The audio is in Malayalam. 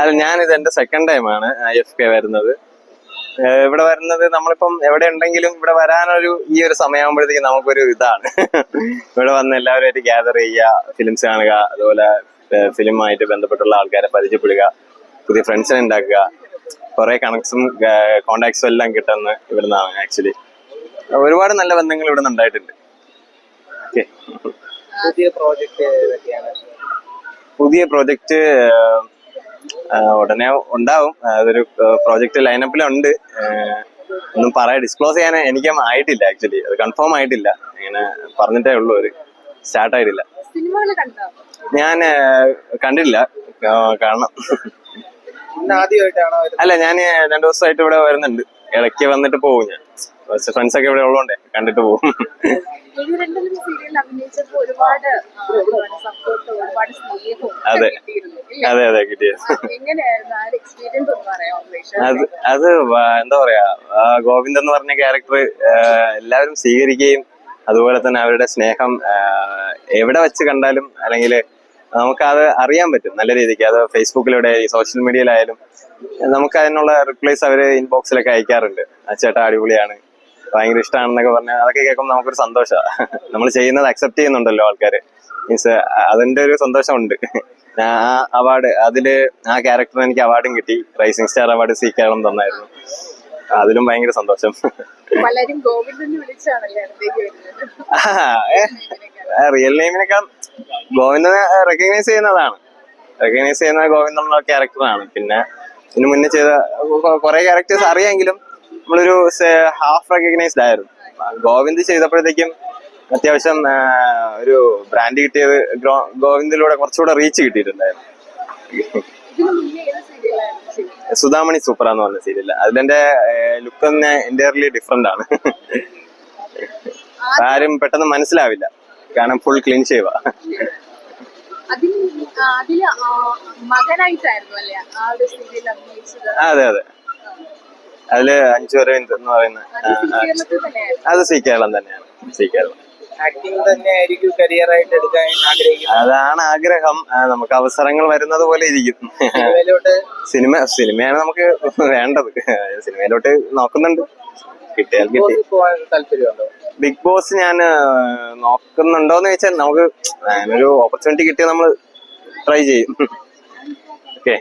അല്ല ഞാനിത് എന്റെ സെക്കൻഡ് ടൈം ആണ് ഐ എഫ് കെ വരുന്നത്. ഇവിടെ വരുന്നത് നമ്മളിപ്പം എവിടെ ഉണ്ടെങ്കിലും ഇവിടെ വരാനൊരു ഈ ഒരു സമയമാകുമ്പോഴത്തേക്ക് നമുക്കൊരു ഇതാണ്. ഇവിടെ വന്ന് എല്ലാവരുമായിട്ട് ഗ്യാദർ ചെയ്യുക ഫിലിംസ് കാണുക അതുപോലെ ഫിലിമായിട്ട് ബന്ധപ്പെട്ടുള്ള ആൾക്കാരെ പരിചയപ്പെടുക പുതിയ ഫ്രണ്ട്സിനെ ഉണ്ടാക്കുക. കുറെ കണക്ട്സും കോണ്ടാക്ട്സും എല്ലാം കിട്ടുന്ന ഇവിടുന്നാണ് ആക്ച്വലി ഒരുപാട് നല്ല ബന്ധങ്ങൾ ഇവിടെ നിന്ന് ഉണ്ടായിട്ടുണ്ട്. ഓക്കെ പുതിയ പ്രോജക്റ്റ് ഏതൊക്കെയാണ്? പുതിയ പ്രോജക്റ്റ് ഉടനെ ഉണ്ടാവും. അതൊരു പ്രോജക്റ്റ് ലൈനപ്പിലുണ്ട് ഒന്നും പറയാ ഡിസ്ക്ലോസ് ചെയ്യാൻ എനിക്ക് ആയിട്ടില്ല ആക്ച്വലി അത് കൺഫേം ആയിട്ടില്ല. ഇങ്ങനെ പറഞ്ഞിട്ടേ ഉള്ളൂ ഒരു സ്റ്റാർട്ട് ആയിട്ടില്ല. ഞാൻ കണ്ടില്ല കാണണം. അല്ല ഞാൻ രണ്ടു ദിവസമായിട്ട് ഇവിടെ വരുന്നുണ്ട്. ഇടയ്ക്ക് വന്നിട്ട് പോകും ഞാൻ. ഫ്രണ്ട്സ് ഒക്കെ ഇവിടെ ഉള്ളതുകൊണ്ടേ കണ്ടിട്ട് പോകും. ഒരുപാട് സ്നേഹവും ഒക്കെ അതെ. കിട്ടിയിരുന്നു ഇല്ലേ? അതെ അതെ കിട്ടിയത്? അത് അത് എന്താ പറയാ ഗോവിന്ദ് എന്ന് പറഞ്ഞ ക്യാരക്ടർ എല്ലാവരും സ്വീകരിക്കുകയും അതുപോലെ തന്നെ അവരുടെ സ്നേഹം എവിടെ വെച്ച് കണ്ടാലും അല്ലെങ്കിൽ നമുക്കത് അറിയാൻ പറ്റും നല്ല രീതിക്ക്. അത് ഫേസ്ബുക്കിലൂടെ ഈ സോഷ്യൽ മീഡിയയിലായാലും നമുക്ക് അതിനുള്ള റിപ്ലൈസ് അവർ ഇൻബോക്സിലൊക്കെ അയക്കാറുണ്ട്. ചേട്ടാ അടിപൊളിയാണ് ഭയങ്കര ഇഷ്ടമാണെന്നൊക്കെ പറഞ്ഞാൽ അതൊക്കെ കേൾക്കുമ്പോൾ നമുക്കൊരു സന്തോഷമാണ് നമ്മൾ ചെയ്യുന്നത് അക്സെപ്റ്റ് ചെയ്യുന്നുണ്ടല്ലോ ആൾക്കാർ മീൻസ് അതിന്റെ ഒരു സന്തോഷമുണ്ട്. ആ അവാർഡ് അതിൽ ആ ക്യാരക്ടറിന് എനിക്ക് അവാർഡും കിട്ടി. Rising star award C Keralam തന്നായിരുന്നു. അതിലും ഭയങ്കര സന്തോഷം. പലരും ഗോവിന്ദനെ വിളിച്ചാണല്ലേ റിയൽ നെയിമിനേക്കാൾ ഗോവിന്ദനെ റെക്കഗ്നൈസ് ചെയ്യുന്നതാണ്. റെക്കഗ്നൈസ് ചെയ്യുന്ന ഗോവിന്ദൻ എന്നുള്ള ക്യാരക്ടറാണ് പിന്നെ ഇതിനു മുന്നേ ചെയ്ത കുറെ ക്യാരക്ടേഴ്സ് അറിയാമെങ്കിലും നമ്മളൊരു ഹാഫ് റെക്കഗ്നൈസ്ഡ് ആയിരുന്നു. ഗോവിന്ദ് ചെയ്തപ്പോഴത്തേക്കും അത്യാവശ്യം ഒരു ബ്രാൻഡ് കിട്ടിയത് ഗോവിന്ദിലൂടെ കുറച്ചുകൂടെ റീച്ച് കിട്ടിയിട്ടുണ്ടായിരുന്നു. സുധാമണി സൂപ്പർ എന്ന് പറഞ്ഞ സീരിയൽ അതിന്റെ ലുക്ക് തന്നെ എന്റയർലി ഡിഫറെന്റ് ആണ്. ആരും പെട്ടെന്ന് മനസ്സിലാവില്ല. കാരണം ഫുൾ ക്ലീൻ അഭിനയിച്ചത്. അതെ അതെ. അതിൽ അഞ്ചു അരവിന്ദ് എന്ന് പറയുന്ന അത് സി കേരളം തന്നെയാണ്. സി കേരളം. ആക്ടിങ് തന്നെ ആയിരിക്കും കരിയർ ആയിട്ട് എടുക്കാൻ ആഗ്രഹിക്കുന്നത്. അതാണ് ആഗ്രഹം. നമുക്ക് അവസരങ്ങൾ വരുന്നത് പോലെ ഇരിക്കും. സിനിമയിലോട്ട്? സിനിമ സിനിമയാണ് നമുക്ക് വേണ്ടത്. സിനിമയിലോട്ട് നോക്കുന്നുണ്ട്. കിട്ടിയാൽ കിട്ടി. താല്പര്യമുണ്ടോ? ബിഗ് ബോസ് ഞാൻ നോക്കുന്നുണ്ടോന്ന് ചോദിച്ചാൽ നമുക്ക് ഒരു ഓപ്പർച്യൂണിറ്റി കിട്ടിയാൽ നമ്മൾ ട്രൈ ചെയ്യും. ഓക്കെ